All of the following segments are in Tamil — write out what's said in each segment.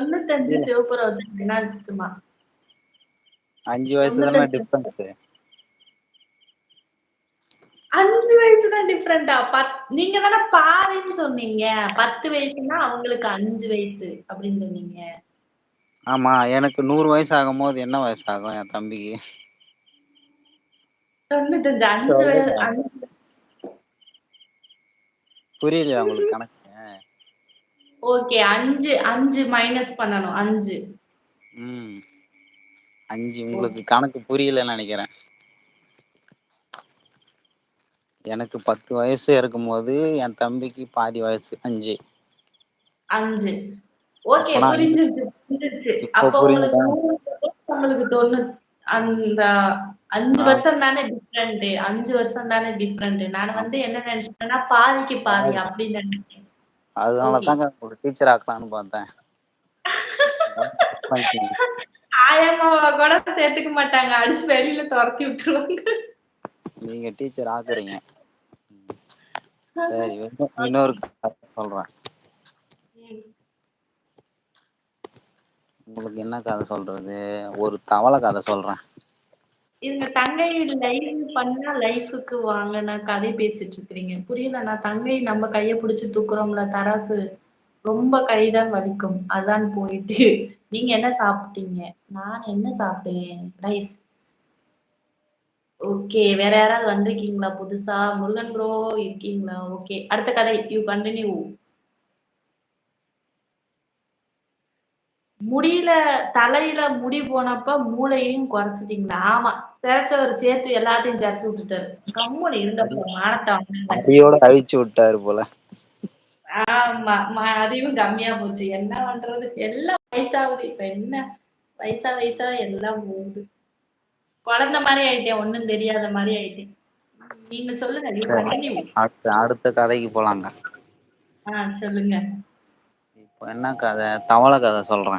தொண்ணூத்தஞ்சு புரியல சிவப்பு ரோஜா என்னாச்சுமா அஞ்சு வயசு தான டிஃப்ரென்ஸு அஞ்சு வயசுதா டிஃப்ரெண்டா பத் நீங்க தான பாதின்னு சொன்னீங்க. பத்து வயசுன்னா அவங்களுக்கு அஞ்சு வயசு அப்டின்னு சொன்னீங்க. ஆமா எனக்கு நூறு வயசு ஆகும் போது என்ன வயசு ஆகு எ தம்பிக்கு? தொண்ணூத்தஞ்சு. அஞ்சு புரியலையா உங்களுக்கு கணக்கு? ஓகே அஞ்சு அஞ்சு மைனஸ் பண்ணனு அஞ்சு. ம். அஞ்சு உங்களுக்கு கணக்கு புரியலன்னு நெனைக்கிறே எனக்கு பத்து வயசு இருக்கும் போது எ தம்பிக்கு பாதி வயசு அஞ்சு. அஞ்சு. ஓகே இப்போ அப்ப உங்களுக்கு உங்களுக்கு தொண்ணூ அந்த அஞ்சு ஆ. வருஷ தானே டிஃப்ரெண்ட் அஞ்சு வருஷ தானே டிஃப்ரெண்ட் நானு வந்து என்ன நெனச்சுட்டேன்னா பாதிக்கு பாதி அப்டின்னு நெனச்சே அதனால தாங்க ஒரு டீச்சர் ஆக்கலான்னு பாத்தே ஆயம்மாவ கூட சேத்துக்க மாட்டாங்க. அடிச்சு வெளில தொரத்தி விட்டுருவாங்க. நீங்க டீச்சர் ஆக்குறீங்க. சரி இன்னொரு கத சொல்றே ம் உங்களுக்கு என்ன கத சொல்றது? ஒரு தவள கத சொல்றே இதுங்க தங்கை லைன் பண்ணா லைஃபுக்கு வாங்கன கதை பேசிட்டு இருக்கிறீங்க. புரியலனா தங்கை நம்ம கைய புடிச்சு தூக்குறோம்ல தராசு. ரொம்ப கைதான் வலிக்கும். அதான் போயிட்டு. நீங்க என்ன சாப்பிட்டீங்க? நான் என்ன சாப்பிட்டேன் ரைஸ். ஓகே. வேற யாராவது வந்திருக்கீங்களா? புதுசா? முருகன் ப்ரோ இருக்கீங்களா? ஓகே. அடுத்த கதை. யூ கண்டினியூ முடியில தலையில முடி போனப்ப மூளையையு கொறச்சிட்டீங்களா? ஆமா. செரச்சவர் சேத்து எல்லாத்தையு செரச்சு விட்டுட்டாரு. கம்முனு இருங்கப்பா மானத்த அழிச்சு விட்டாரு போல. ஆமா. அறிவு கம்மியா போச்சு. என்ன பண்றது? எல்லா வயசாகுது. இப்ப என்ன? வயசா வயசா எல்லா போகுது. கொழந்த மாரி ஆயிட்டே ஒன்னு தெரியாத மாரி ஆயிட்டே நீங்க சொல்லுங்க. அடுத்த கதைக்கு போலாங்க. ஆ சொல்லுங்க. என்ன கத தவள கத சொல்றே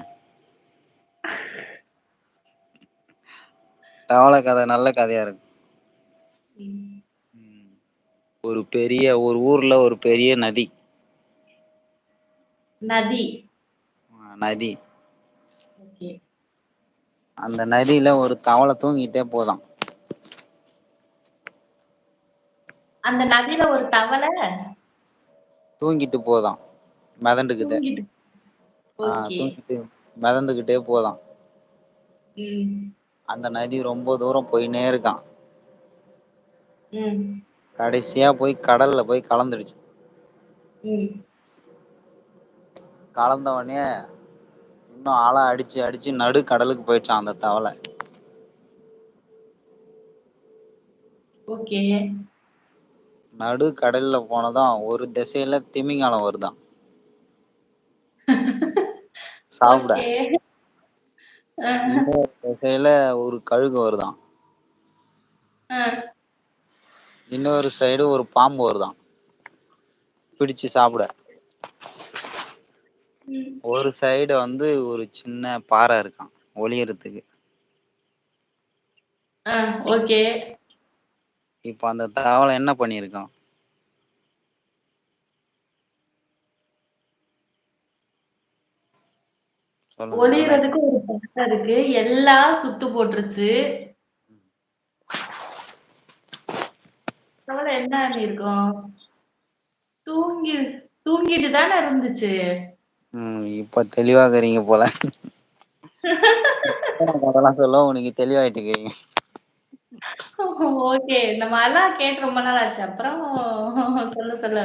தவள கத நல்ல கதையா இருக்கு. ஒரு பெரிய ஒரு ஊர்ல ஒரு பெரிய நதி. நதி. ஆ நதி. அந்த நதியில ஒரு தவள தூங்கிட்டே போதா அந்த நதில ஒரு தவள? தூங்கிட்டு போதா மெதண்டுகிட்டு தூங்கிட்டு. ஆ ஓகே. தூங்கிட்டு மெதந்துகிட்டே போதா ம். அந்த நதி ரொம்ப தூரோ போயினே இருக்கா ம். கடைசியா போய் கடல்ல போய் கலந்துடுச்சு. கலந்த ஒன்னே இன்னு அல அடிச்சு அடிச்சு நடு கடலுக்கு போயிச்சா அந்த தவள. ஓகே. நடு கடல்ல போனது ஒரு திசையில திமிங்காலோ வருதா அ இன்னொரு திசையில ஒரு கழுகு வருதா அ இன்னொரு சைடு ஒரு பாம்பு வருதா பிடிச்சு சாப்புட. ஒரு சைடு வந்து ஒரு சின்ன பாற இருக்கா ஒளியறதுக்கு. ஓகே. இப்ப அந்த தவள என்ன பண்ணிருக்கு சொல்லுங்க நல்லா ஒளியறதுக்கு ஒரு பாற இருக்கு. எல்லா சுத்து போட்டுருச்சு. தவள என்ன பண்ணிருக்கு தூங்கி தூங்கிட்டு தான இருந்துச்சு. இப்ப தெளிவாகறீங்க போல. கதல்லா சொல்லவு நீங்க தெளிவாயிட்டுக்கிறீங்க ஓகே இந்த மாரிலா கேட்டு ரொம்ப நாள் ஆச்சு. அப்புறோ சொல்ல சொல்ல.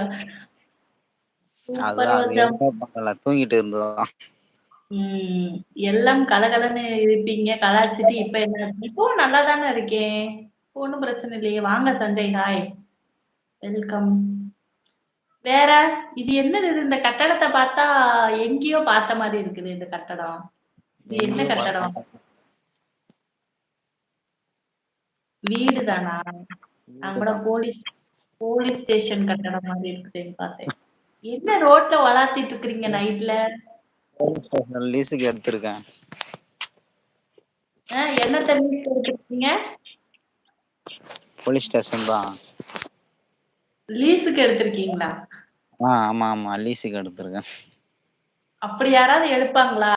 தூங்கிட்டு இருந்ததா ம் எல்லாம் கலகலன்னு இருப்பீங்க. கலாச்சிட்டு இப்ப என்ன இப்பவு நல்லாதான இருக்கே. ஒன்னு பிரச்சன இல்லையே. வாங்க சஞ்சய். ஹாய் வெல்கம் வேற இது என்னது இது? இந்த கட்டடத்த பாத்தா எங்கேயோ பாத்த மாரி இருக்குது இந்த கட்டடோ இது என்ன எங்கேயோ கட்டடோ பாத்த வீடு தானா நா கூட போலீஸ் போலீஸ் ஸ்டேஷன் கட்டடோ மாரி இருக்குதேன்னு பாத்தே என்ன ரோட்ல ஒலாத்திட்டு இருக்கிறீங்க நைட்ல? போலீஸ் ஸ்டேஷன் லீசுக்கு எடுத்திருக்கே ஆ என்னத்த லீசுக்கு எடுத்துருக்கீங்க? போலீஸ் ஸ்டேஷன் தா லீஸுக்கு எடுத்திருக்கீங்களா? ஆ ஆமா ஆமா லீஸுக்கு எடுத்திருக்கே அப்டி யாராவது எடுப்பாங்களா?